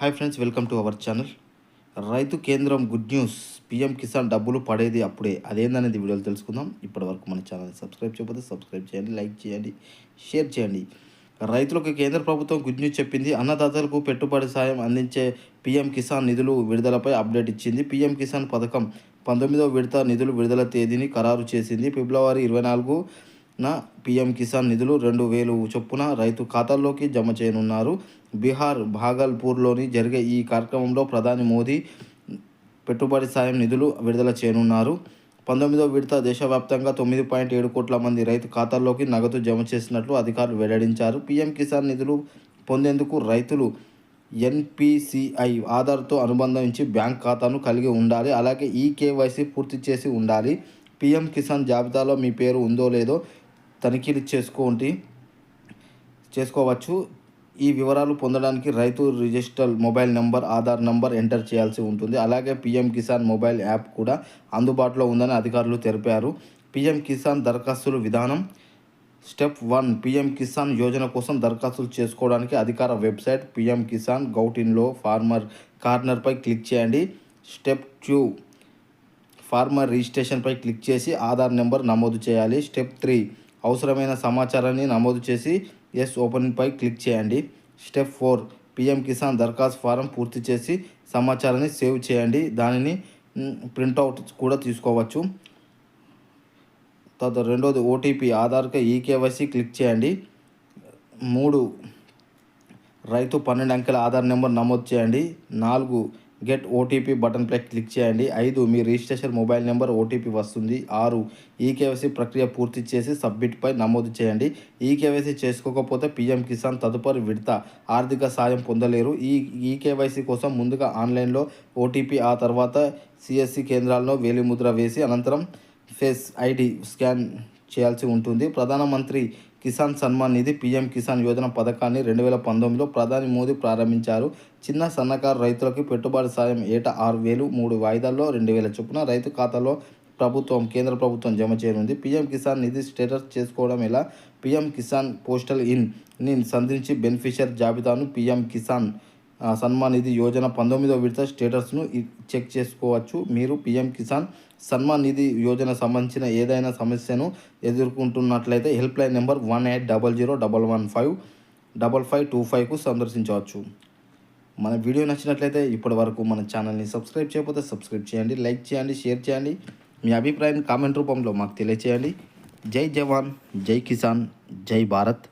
Hi friends welcome to our channel. రైతు కేంద్రం good news. PM Kisan డబ్బులు పడేది అప్పుడే. అదేందనేది వీడియోలు తెలుసుకుందాం. ఇప్పటి వరకు మన ఛానల్ని సబ్స్క్రైబ్ చేయకపోతే సబ్స్క్రైబ్ చేయండి లైక్ చేయండి షేర్ చేయండి. రైతులకు కేంద్ర ప్రభుత్వం గుడ్ న్యూస్ చెప్పింది. అన్నదాతలకు పెట్టుబడి సాయం అందించే పిఎం కిసాన్ నిధులు విడుదలపై అప్డేట్ ఇచ్చింది. పిఎం కిసాన్ పథకం పంతొమ్మిదవ విడత నిధులు విడుదల తేదీని ఖరారు చేసింది. ఫిబ్రవరి ఇరవై నాలుగు నా పీఎం కిసాన్ నిధులు రెండు వేలు చొప్పున రైతు ఖాతాల్లోకి జమ చేయనున్నారు. బీహార్ భాగల్పూర్లోని జరిగే ఈ కార్యక్రమంలో ప్రధాని మోదీ పెట్టుబడి సాయం నిధులు విడుదల చేయనున్నారు. పంతొమ్మిదో విడత దేశవ్యాప్తంగా తొమ్మిది పాయింట్ ఏడు కోట్ల మంది రైతు ఖాతాల్లోకి నగదు జమ చేసినట్లు అధికారులు వెల్లడించారు. పీఎం కిసాన్ నిధులు పొందేందుకు రైతులు ఎన్పిసిఐ ఆధార్తో అనుబంధించి బ్యాంక్ ఖాతాను కలిగి ఉండాలి. అలాగే ఈ కేవైసీ పూర్తి చేసి ఉండాలి. పీఎం కిసాన్ జాబితాలో మీ పేరు ఉందో లేదో తనిఖీలు చేసుకోండి చేసుకోవచ్చు. ఈ వివరాలు పొందడానికి రైతు register mobile number Aadhaar number enter చేయాల్సి ఉంటుంది. అలాగే పీఎం కిసాన్ మొబైల్ యాప్ కూడా అందుబాటులో ఉందని అధికారులు తెలిపారు. పీఎం కిసాన్ దరఖాస్తుల విధానం step one PM Kisan Yojana కోసం దరఖాస్తులు చేసుకోవడానికి అధికార వెబ్సైట్ పీఎం కిసాన్ గౌటిన్లో ఫార్మర్ కార్నర్పై క్లిక్ చేయండి. స్టెప్ టూ ఫార్మర్ రిజిస్ట్రేషన్పై క్లిక్ చేసి ఆధార్ నెంబర్ నమోదు చేయాలి. స్టెప్ త్రీ అవసరమైన సమాచారాన్ని నమోదు చేసి ఎస్ ఓపెన్పై క్లిక్ చేయండి. స్టెప్ ఫోర్ పిఎం కిసాన్ దరఖాస్తు ఫారం పూర్తి చేసి సమాచారాన్ని సేవ్ చేయండి. దానిని ప్రింట్అవుట్ కూడా తీసుకోవచ్చు. తర్వాత రెండోది ఓటీపీ ఆధార్కి ఈకేవైసీ క్లిక్ చేయండి. మూడు రైతు పన్నెండు అంకెల ఆధార్ నెంబర్ నమోదు చేయండి. నాలుగు గెట్ ఓటీపీ బటన్పై క్లిక్ చేయండి. ఐదు మీ రిజిస్ట్రేషన్ మొబైల్ నెంబర్ ఓటీపీ వస్తుంది. ఆరు ఈకేవైసీ ప్రక్రియ పూర్తి చేసి సబ్మిట్పై నమోదు చేయండి. ఈకేవైసీ చేసుకోకపోతే పీఎం కిసాన్ తదుపరి విడత ఆర్థిక సాయం పొందలేరు. ఈ ఈకేవైసీ కోసం ముందుగా ఆన్లైన్లో ఓటీపీ ఆ తర్వాత సిఎస్సి కేంద్రాల్లో వేలిముద్ర వేసి అనంతరం ఫేస్ ఐడి స్కాన్ చేయాల్సి ఉంటుంది. ప్రధానమంత్రి కిసాన్ సన్మాన్ నిధి పీఎం కిసాన్ యోజన పథకాన్ని రెండు వేల పంతొమ్మిదిలో ప్రధాని మోదీ ప్రారంభించారు. చిన్న సన్నకారు రైతులకు పెట్టుబడి సాయం ఏటా ఆరు వేలు మూడు వాయిదాల్లో రెండు వేల చొప్పున రైతు ఖాతాలో ప్రభుత్వం కేంద్ర ప్రభుత్వం జమ చేయనుంది. పీఎం కిసాన్ నిధి స్టేటస్ చేసుకోవడం ఎలా? పీఎం కిసాన్ పోస్టల్ ఇన్ని సంధించి బెనిఫిషియర్ జాబితాను పీఎం కిసాన్ సన్మాన్ నిధి యోజన పంతొమ్మిదో విడత స్టేటస్ను చెక్ చేసుకోవచ్చు. మీరు పీఎం కిసాన్ సన్మాన్ నిధి యోజన సంబంధించిన ఏదైనా సమస్యను ఎదుర్కొంటున్నట్లయితే help line number one eight double zero double one five double five two ఫైవ్కు సందర్శించవచ్చు. మన వీడియో నచ్చినట్లయితే ఇప్పటి వరకు మన ఛానల్ని సబ్స్క్రైబ్ చేయకపోతే సబ్స్క్రైబ్ చేయండి లైక్ చేయండి షేర్ చేయండి. మీ అభిప్రాయాన్ని కామెంట్ రూపంలో మాకు తెలియచేయండి. జై జవాన్ జై కిసాన్ జై భారత్.